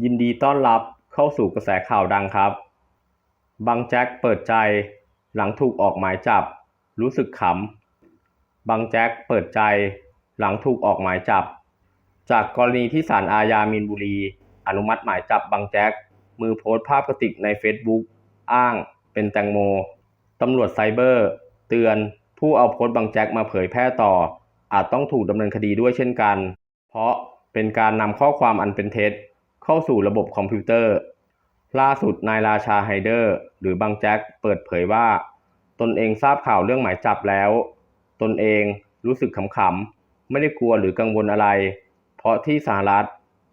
ยินดีต้อนรับเข้าสู่กระแสข่าวดังครับ บังแจ็คเปิดใจหลังถูกออกหมายจับ รู้สึกขำ บังแจ็คเปิดใจหลังถูกออกหมายจับ จากกรณีที่ศาลอาญามีนบุรี อนุมัติหมายจับบังแจ็ค มือโพสต์ภาพกระติกในเฟซบุ๊กอ้างเป็นแตงโม ตำรวจไซเบอร์ เตือนผู้เอาโพสต์บังแจ็คมาเผยแพร่ต่อ อาจต้องถูกดำเนินคดีด้วยเช่นกัน เพราะเป็นการนำข้อความอันเป็นเท็จ เข้าสู่ระบบคอมพิวเตอร์ ล่าสุดนายราชาไฮเดอร์ หรือบังแจ็คเปิดเผยว่า ตนเองทราบข่าวเรื่องหมายจับแล้ว ตนเองรู้สึกขำๆ ไม่ได้กลัวหรือกังวลอะไร เพราะที่สหรัฐ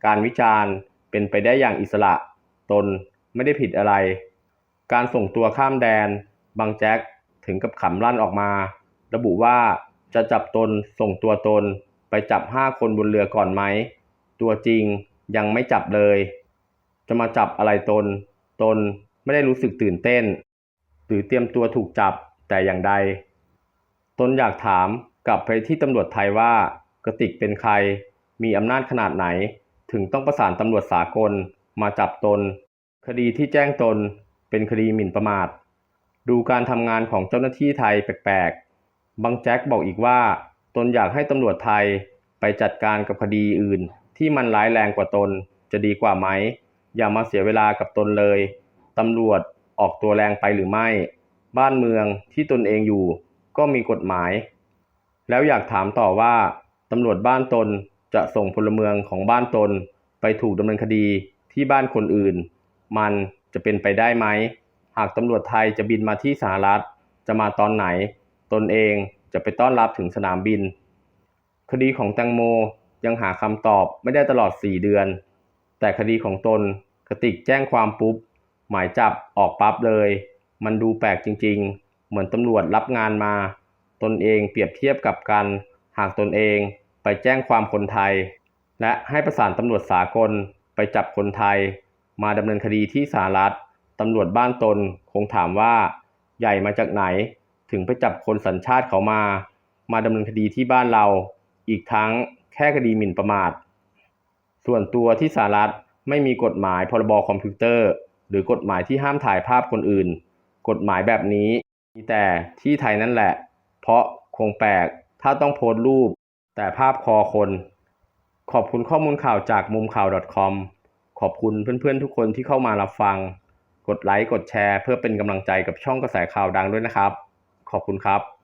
การวิจารณ์เป็นไปได้อย่างอิสระ ตนไม่ได้ผิดอะไร การส่งตัวข้ามแดน บังแจ็คถึงกับขำลั่นออกมา ระบุว่าจะจับตนส่งตัวตนไปจับห้าคนบนเรือก่อนไหม ตัวจริง ยังไม่จับเลย จะมาจับอะไรตน ตนไม่ได้รู้สึกตื่นเต้น หรือเตรียมตัวถูกจับแต่อย่างใด ตนอยากถามกลับไปที่ตำรวจไทยว่ากระติกเป็นใคร มีอำนาจขนาดไหน ถึงต้องประสานตำรวจสากลมาจับตน คดีที่แจ้งตนเป็นคดีหมิ่นประมาท ดูการทำงานของเจ้าหน้าที่ไทยแปลกๆ บังแจ็คบอกอีกว่า ตนอยากให้ตำรวจไทยไปจัดการกับคดีอื่น ที่มันร้ายแรงกว่าตนจะดีกว่าไหม อย่ามาเสียเวลากับตนเลย ตำรวจออกตัวแรงไปหรือไม่ บ้านเมืองที่ตนเองอยู่ ก็มีกฎหมาย แล้วอยากถามต่อว่าตำรวจบ้านตนจะส่งพลเมืองของบ้านตน ไปถูกดำเนินคดีที่บ้านคนอื่น มันจะเป็นไปได้ไหม หากตำรวจไทยจะบินมาที่สหรัฐ จะมาตอนไหน ตนเองจะไปต้อนรับถึงสนามบิน คดีของแตงโม ยังหาคำตอบไม่ได้ตลอด 4 เดือน แต่คดีของตนกระติกแจ้งความปุ๊บ หมายจับออกปั๊บเลย มันดูแปลกจริง ๆ เหมือนตำรวจรับงานมา ตนเองเปรียบเทียบกับกัน หากตนเองไปแจ้งความคนไทย และให้ประสานตำรวจสากลไปจับคนไทย มาดำเนินคดีที่สหรัฐตำรวจบ้านตนคงถามว่า ใหญ่มาจากไหน ถึงไปจับคนสัญชาติเขามา มาดำเนินคดีที่บ้านเรา อีกทั้ง ค่คดีหมิ่นประมาท ส่วนตัวที่สหรัฐไม่มีกฎหมายพรบคอมพิวเตอร์ หรือกฎหมายที่ห้ามถ่ายภาพคนอื่น กฎหมายแบบนี้ มีแต่ที่ไทยนั่นแหละ เพราะคงแปลกถ้าต้องโพสต์รูป แต่ภาพคอคน ขอบคุณข้อมูลข่าวจากมุมข่าว .com ขอบคุณเพื่อนๆทุกคนที่เข้ามารับฟัง กดไลค์กดแชร์ เพื่อเป็นกำลังใจกับช่องกระแสข่าวดังด้วยนะครับ ขอบคุณครับ